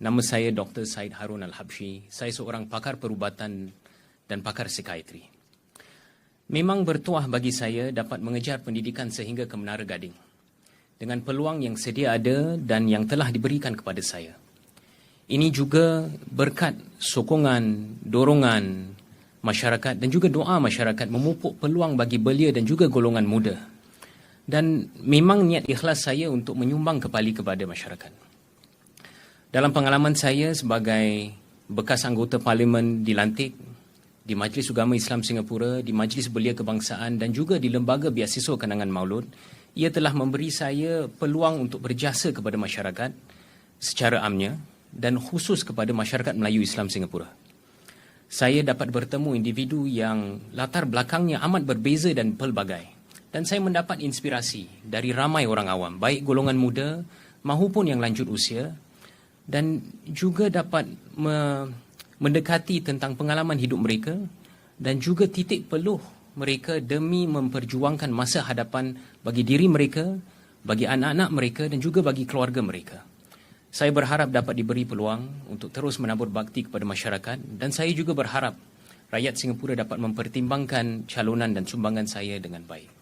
Nama saya Dr. Said Harun Al-Habsyi. Saya seorang pakar perubatan dan pakar psikiatri. Memang bertuah bagi saya dapat mengejar pendidikan sehingga ke Menara Gading dengan peluang yang sedia ada dan yang telah diberikan kepada saya. Ini juga berkat sokongan, dorongan masyarakat dan juga doa masyarakat memupuk peluang bagi belia dan juga golongan muda. Dan memang niat ikhlas saya untuk menyumbang kembali kepada masyarakat. Dalam pengalaman saya sebagai bekas anggota parlimen dilantik di Majlis Agama Islam Singapura, di Majlis Belia Kebangsaan dan juga di Lembaga Biasiswa Kenangan Maulud, ia telah memberi saya peluang untuk berjasa kepada masyarakat secara amnya dan khusus kepada masyarakat Melayu Islam Singapura. Saya dapat bertemu individu yang latar belakangnya amat berbeza dan pelbagai. Dan saya mendapat inspirasi dari ramai orang awam, baik golongan muda maupun yang lanjut usia dan juga dapat me mendekati tentang pengalaman hidup mereka dan juga titik peluh mereka demi memperjuangkan masa hadapan bagi diri mereka, bagi anak-anak mereka dan juga bagi keluarga mereka. Saya berharap dapat diberi peluang untuk terus menabur bakti kepada masyarakat dan saya juga berharap rakyat Singapura dapat mempertimbangkan calonan dan sumbangan saya dengan baik.